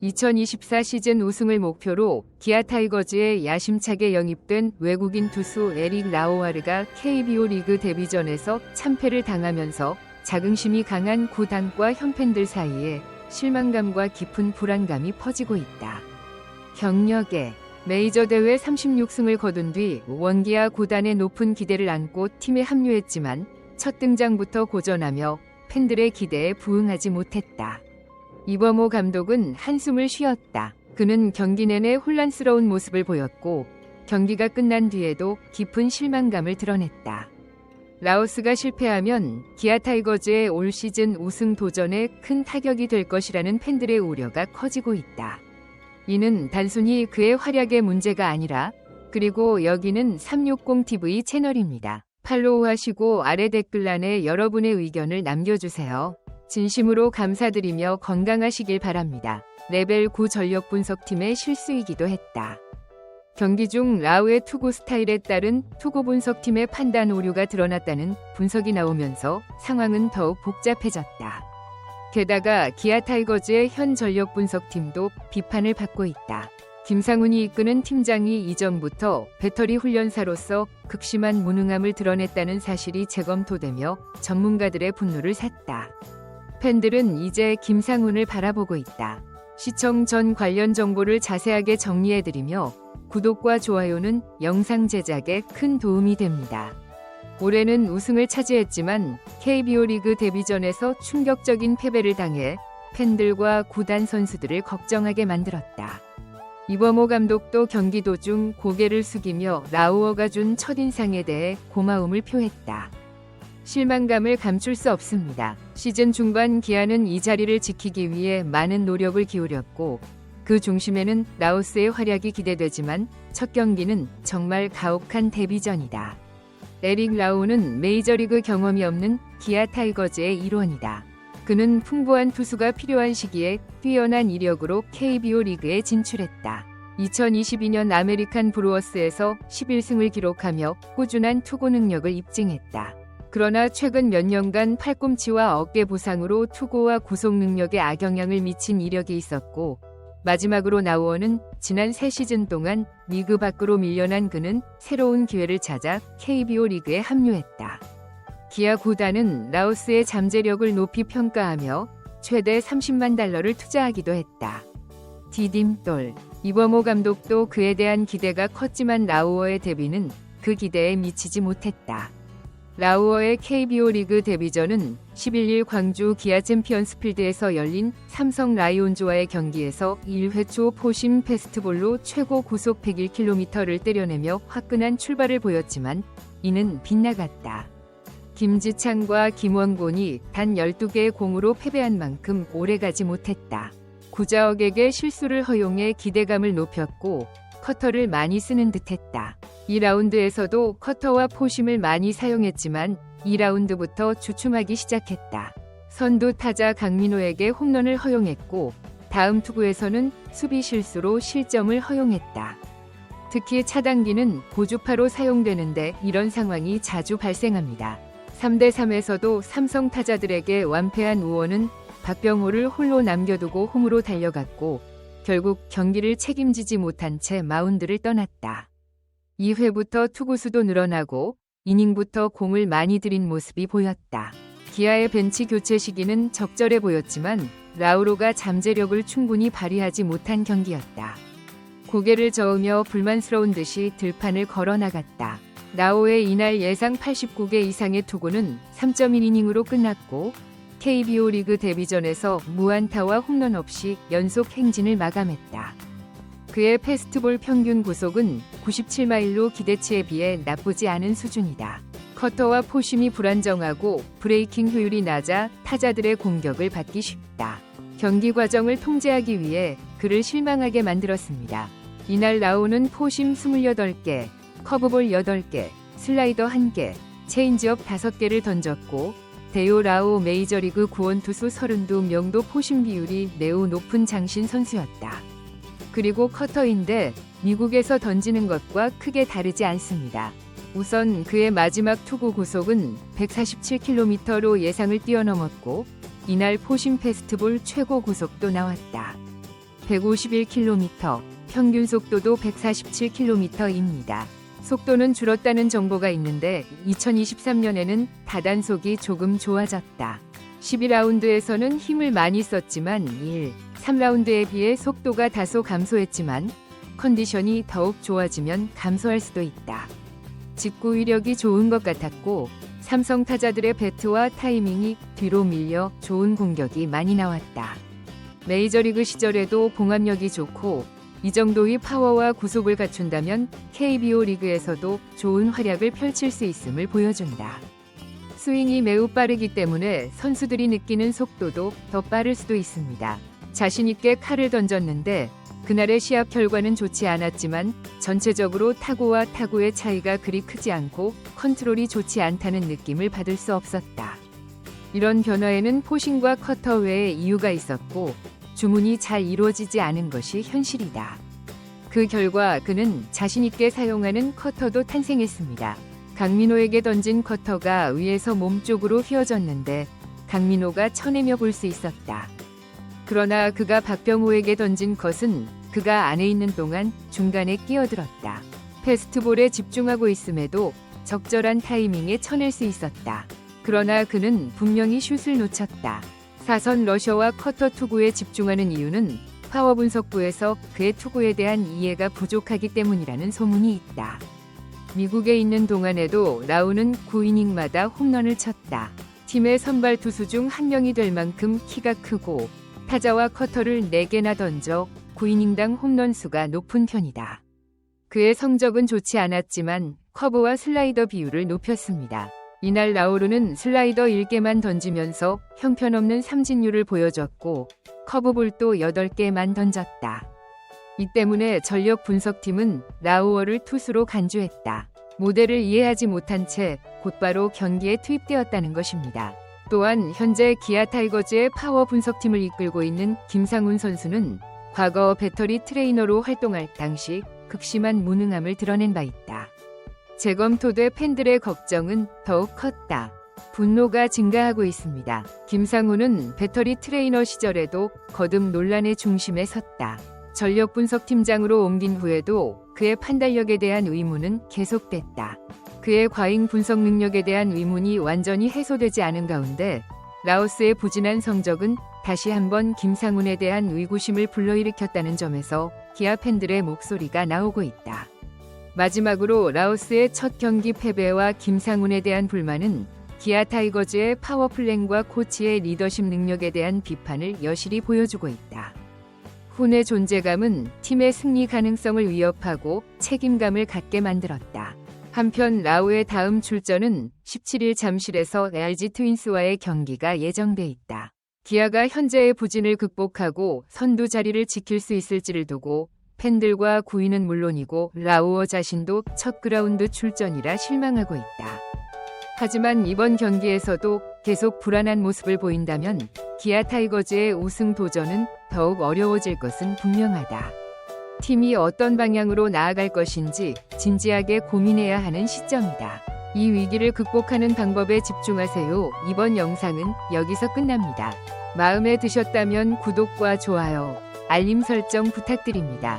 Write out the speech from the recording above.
2024 시즌 우승을 목표로 기아 타이거즈에 야심차게 영입된 외국인 투수 에릭 라오아르가 KBO 리그 데뷔전에서 참패를 당하면서 자긍심이 강한 구단과 현팬들 사이에 실망감과 깊은 불안감이 퍼지고 있다. 경력에 메이저 대회 36승을 거둔 뒤 원기아 구단의 높은 기대를 안고 팀에 합류했지만 첫 등장부터 고전하며 팬들의 기대에 부응하지 못했다. 이범호 감독은 한숨을 쉬었다. 그는 경기 내내 혼란스러운 모습을 보였고 경기가 끝난 뒤에도 깊은 실망감을 드러냈다. 라오스가 실패하면 기아 타이거즈의 올 시즌 우승 도전에 큰 타격이 될 것이라는 팬들의 우려가 커지고 있다. 이는 단순히 그의 활약의 문제가 아니라 그리고 여기는 360TV 채널입니다. 팔로우하시고 아래 댓글란에 여러분의 의견을 남겨주세요. 진심으로 감사드리며 건강하시길 바랍니다. 레벨 9 전력 분석팀의 실수이기도 했다. 경기 중 라우의 투구 스타일에 따른 투구 분석팀의 판단 오류가 드러났다는 분석이 나오면서 상황은 더욱 복잡해졌다. 게다가 기아 타이거즈의 현 전력 분석팀도 비판을 받고 있다. 김상훈이 이끄는 팀장이 이전부터 배터리 훈련사로서 극심한 무능함을 드러냈다는 사실이 재검토되며 전문가들의 분노를 샀다. 팬들은 이제 김상훈을 바라보고 있다. 시청 전 관련 정보를 자세하게 정리해드리며 구독과 좋아요는 영상 제작에 큰 도움이 됩니다. 올해는 우승을 차지했지만 KBO 리그 데뷔전에서 충격적인 패배를 당해 팬들과 구단 선수들을 걱정하게 만들었다. 이범호 감독도 경기 도중 고개를 숙이며 라우어가 준 첫인상에 대해 고마움을 표했다. 실망감을 감출 수 없습니다. 시즌 중반 기아는 이 자리를 지키기 위해 많은 노력을 기울였고 그 중심에는 라오스의 활약이 기대되지만 첫 경기는 정말 가혹한 데뷔전이다. 에릭 라우는 메이저리그 경험이 없는 기아 타이거즈의 일원이다. 그는 풍부한 투수가 필요한 시기에 뛰어난 이력으로 KBO 리그에 진출했다. 2022년 아메리칸 브루어스에서 11승을 기록하며 꾸준한 투구 능력을 입증했다. 그러나 최근 몇 년간 팔꿈치와 어깨 부상으로 투구와 구속 능력에 악영향을 미친 이력이 있었고 마지막으로 나우어는 지난 3시즌 동안 리그 밖으로 밀려난 그는 새로운 기회를 찾아 KBO 리그에 합류했다. 기아 구단은 라오스의 잠재력을 높이 평가하며 최대 30만 달러를 투자하기도 했다. 디딤돌 이범호 감독도 그에 대한 기대가 컸지만 라우어의 데뷔는 그 기대에 미치지 못했다. 라우어의 KBO 리그 데뷔전은 11일 광주 기아 챔피언스 필드에서 열린 삼성 라이온즈와의 경기에서 1회 초 포심 페스트볼로 최고 구속 101km를 때려내며 화끈한 출발을 보였지만 이는 빗나갔다. 김지창과 김원곤이 단 12개의 공으로 패배한 만큼 오래가지 못했다. 구자욱에게 실수를 허용해 기대감을 높였고 커터를 많이 쓰는 듯했다. 2라운드에서도 커터와 포심을 많이 사용했지만 2라운드부터 주춤하기 시작했다. 선두 타자 강민호에게 홈런을 허용했고 다음 투구에서는 수비 실수로 실점을 허용했다. 특히 차단기는 고주파로 사용되는데 이런 상황이 자주 발생합니다. 3대3에서도 삼성 타자들에게 완패한 우원은 박병호를 홀로 남겨두고 홈으로 달려갔고 결국 경기를 책임지지 못한 채 마운드를 떠났다. 2회부터 투구수도 늘어나고 이닝부터 공을 많이 들인 모습이 보였다. 기아의 벤치 교체 시기는 적절해 보였지만 라우로가 잠재력을 충분히 발휘하지 못한 경기였다. 고개를 저으며 불만스러운 듯이 들판을 걸어 나갔다. 라오의 이날 예상 89개 이상의 투구는 3.1이닝으로 끝났고 KBO 리그 데뷔전에서 무안타와 홈런 없이 연속 행진을 마감했다. 그의 페스트볼 평균 구속은 97마일로 기대치에 비해 나쁘지 않은 수준이다. 커터와 포심이 불안정하고 브레이킹 효율이 낮아 타자들의 공격을 받기 쉽다. 경기 과정을 통제하기 위해 그를 실망하게 만들었습니다. 이날 라오는 포심 28개, 커브볼 8개, 슬라이더 1개, 체인지업 5개를 던졌고 데요 라오 메이저리그 구원 투수 32명도 포심 비율이 매우 높은 장신 선수였다. 그리고 커터인데 미국에서 던지는 것과 크게 다르지 않습니다. 우선 그의 마지막 투구 구속은 147km로 예상을 뛰어넘었고 이날 포심 페스트볼 최고 구속도 나왔다. 151km, 평균 속도도 147km입니다. 속도는 줄었다는 정보가 있는데 2023년에는 다단속이 조금 좋아졌다. 12라운드에서는 힘을 많이 썼지만 1, 3라운드에 비해 속도가 다소 감소했지만 컨디션이 더욱 좋아지면 감소할 수도 있다. 직구 위력이 좋은 것 같았고 삼성 타자들의 배트와 타이밍이 뒤로 밀려 좋은 공격이 많이 나왔다. 메이저리그 시절에도 봉합력이 좋고 이 정도의 파워와 구속을 갖춘다면 KBO 리그에서도 좋은 활약을 펼칠 수 있음을 보여준다. 스윙이 매우 빠르기 때문에 선수들이 느끼는 속도도 더 빠를 수도 있습니다. 자신있게 칼을 던졌는데 그날의 시합 결과는 좋지 않았지만 전체적으로 타구와 타구의 차이가 그리 크지 않고 컨트롤이 좋지 않다는 느낌을 받을 수 없었다. 이런 변화에는 포싱과 커터 외에 이유가 있었고 주문이 잘 이루어지지 않은 것이 현실이다. 그 결과 그는 자신있게 사용하는 커터도 탄생했습니다. 강민호에게 던진 커터가 위에서 몸쪽으로 휘어졌는데 강민호가 쳐내며 볼 수 있었다. 그러나 그가 박병호에게 던진 컷은 그가 안에 있는 동안 중간에 끼어들었다. 패스트볼에 집중하고 있음에도 적절한 타이밍에 쳐낼 수 있었다. 그러나 그는 분명히 슛을 놓쳤다. 사선 러셔와 커터 투구에 집중하는 이유는 파워 분석부에서 그의 투구에 대한 이해가 부족하기 때문이라는 소문이 있다. 미국에 있는 동안에도 라우는 9이닝마다 홈런을 쳤다. 팀의 선발 투수 중 한 명이 될 만큼 키가 크고 타자와 커터를 4개나 던져 9이닝당 홈런 수가 높은 편이다. 그의 성적은 좋지 않았지만 커브와 슬라이더 비율을 높였습니다. 이날 라우르는 슬라이더 1개만 던지면서 형편없는 삼진율을 보여줬고 커브볼도 8개만 던졌다. 이 때문에 전력 분석팀은 라우어를 투수로 간주했다. 모델을 이해하지 못한 채 곧바로 경기에 투입되었다는 것입니다. 또한 현재 기아 타이거즈의 파워 분석팀을 이끌고 있는 김상훈 선수는 과거 배터리 트레이너로 활동할 당시 극심한 무능함을 드러낸 바 있다. 재검토돼 팬들의 걱정은 더욱 컸다. 분노가 증가하고 있습니다. 김상훈은 배터리 트레이너 시절에도 거듭 논란의 중심에 섰다. 전력 분석 팀장으로 옮긴 후에도 그의 판단력에 대한 의문은 계속됐다. 그의 과잉 분석 능력에 대한 의문이 완전히 해소되지 않은 가운데 라오스의 부진한 성적은 다시 한번 김상훈에 대한 의구심을 불러일으켰다는 점에서 기아 팬들의 목소리가 나오고 있다. 마지막으로 라오스의 첫 경기 패배와 김상훈에 대한 불만은 기아 타이거즈의 파워플랜과 코치의 리더십 능력에 대한 비판을 여실히 보여주고 있다. 훈의 존재감은 팀의 승리 가능성을 위협하고 책임감을 갖게 만들었다. 한편 라우의 다음 출전은 17일 잠실에서 LG 트윈스와의 경기가 예정돼 있다. 기아가 현재의 부진을 극복하고 선두 자리를 지킬 수 있을지를 두고 팬들과 구위는 물론이고 라우어 자신도 첫 그라운드 출전이라 실망하고 있다. 하지만 이번 경기에서도 계속 불안한 모습을 보인다면 기아 타이거즈의 우승 도전은 더욱 어려워질 것은 분명하다. 팀이 어떤 방향으로 나아갈 것인지 진지하게 고민해야 하는 시점이다. 이 위기를 극복하는 방법에 집중하세요. 이번 영상은 여기서 끝납니다. 마음에 드셨다면 구독과 좋아요, 알림 설정 부탁드립니다.